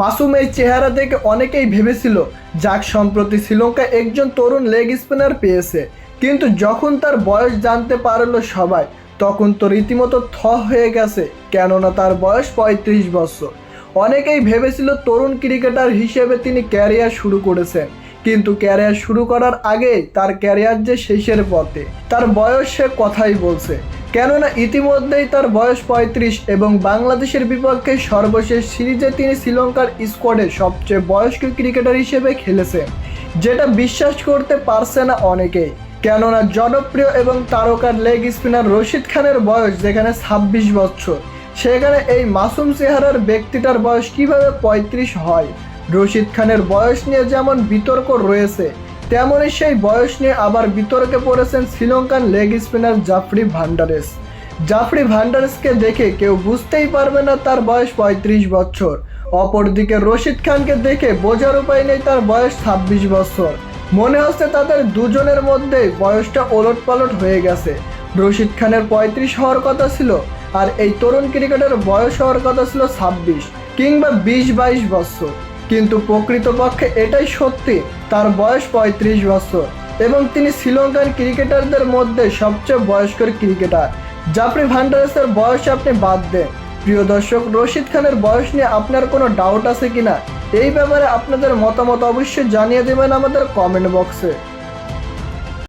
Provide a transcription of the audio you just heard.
মাসুম এই চেহারা দেখে অনেকেই ভেবেছিল, যাক সম্প্রতি শ্রীলঙ্কা একজন তরুণ লেগ স্পিনার পেয়েছে। কিন্তু যখন তার বয়স জানতে পারল সবাই, তখন তো রীতিমতো থ হয়ে গেছে, কেননা তার বয়স পঁয়ত্রিশ বছর। অনেকেই ভেবেছিল তরুণ ক্রিকেটার হিসেবে তিনি ক্যারিয়ার শুরু করেছেন, কিন্তু ক্যারিয়ার শুরু করার আগেই তার ক্যারিয়ার যে শেষের পথে, তার বয়স সে কথাই বলছে। কেননা ইতিমধ্যেই তার বয়স পঁয়ত্রিশ এবং বাংলাদেশের বিপক্ষে সর্বশেষ সিরিজে তিনি শ্রীলঙ্কার স্কোয়াডে সবচেয়ে বয়স্ক ক্রিকেটার হিসেবে খেলেছেন যেটা বিশ্বাস করতে পারছে না অনেকেই। কেননা জনপ্রিয় এবং তারকার লেগ স্পিনার রশিদ খানের বয়স যেখানে ছাব্বিশ বছর, সেখানে এই মাসুম চেহারার ব্যক্তিটার বয়স কীভাবে পঁয়ত্রিশ হয়? রশিদ খানের বয়স নিয়ে যেমন বিতর্ক রয়েছে তেমনই সেই বয়স নিয়ে আবার বিতর্কে পড়েছেন শ্রীলঙ্কান লেগ স্পিনার জাফরি ভান্ডারেস। জাফরি ভান্ডারেসকে দেখে কেউ বুঝতেই পারবে না তার বয়স পঁয়ত্রিশ বছর। অপরদিকে রশিদ খানকে দেখে বোঝার উপায় নেই তার বয়স ছাব্বিশ বছর। মনে হচ্ছে তাদের দুজনের মধ্যে বয়সটা ওলট পালট হয়ে গেছে। রশিদ খানের পঁয়ত্রিশ হওয়ার কথা ছিল আর এই তরুণ ক্রিকেটের বয়স হওয়ার কথা ছিল ছাব্বিশ কিংবা বিশ বাইশ বছর। কিন্তু প্রকৃতপক্ষে এটাই সত্যি। তার বয়স পঁয়ত্রিশ বছর এবং তিনি শ্রীলঙ্কান ক্রিকেটারদের মধ্যে সবচেয়ে বয়স্কর ক্রিকেটার। জাফরি ভান্ডারেসের বয়স আপনি বাদ দেন। প্রিয় দর্শক, রশিদ খানের বয়স নিয়ে আপনার কোনো ডাউট আছে কিনা? এই ব্যাপারে আপনাদের মতামত অবশ্যই জানিয়ে দেবেন আমাদের কমেন্ট বক্সে